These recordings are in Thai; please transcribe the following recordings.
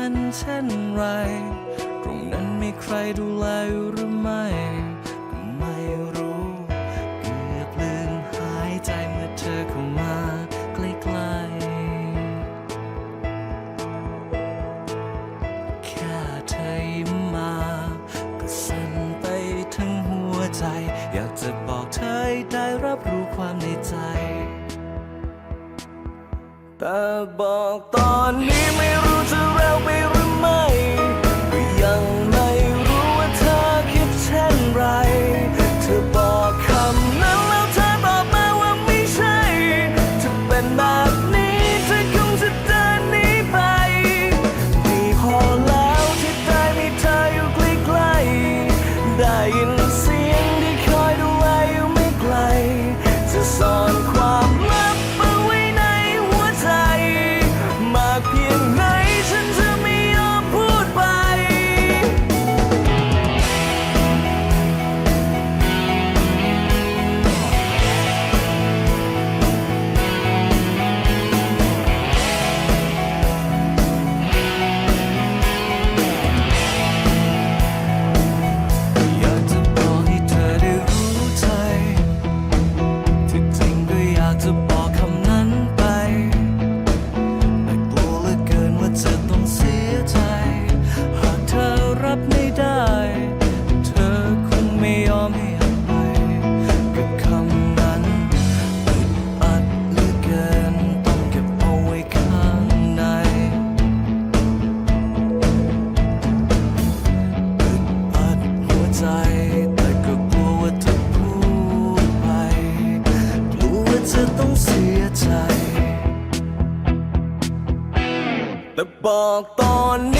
จะเป็นเช่นไร ตรงนั้นมีใครดูแลหรือไม่ก็ไม่รู้เกือบลืมหายใจเมื่อเธอเข้ามาใกล้ๆ แค่เธอยิ้มมา ก็สั่นไปทั้งหัวใจ อยากจะบอกเธอได้รับรู้ความในใจ แต่บอกตอนนี้ไม่รู้จะเร็วไปหรือไม่ ลัวว่าจะต้องเสียใจ แต่บอกตอนนี้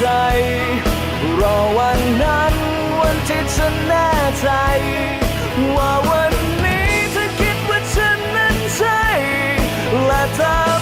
ใจ รอวันนั้น วันที่ฉันแน่ใจ ว่าวันนี้เธอคิดว่าฉันนั้นใช่และเธอ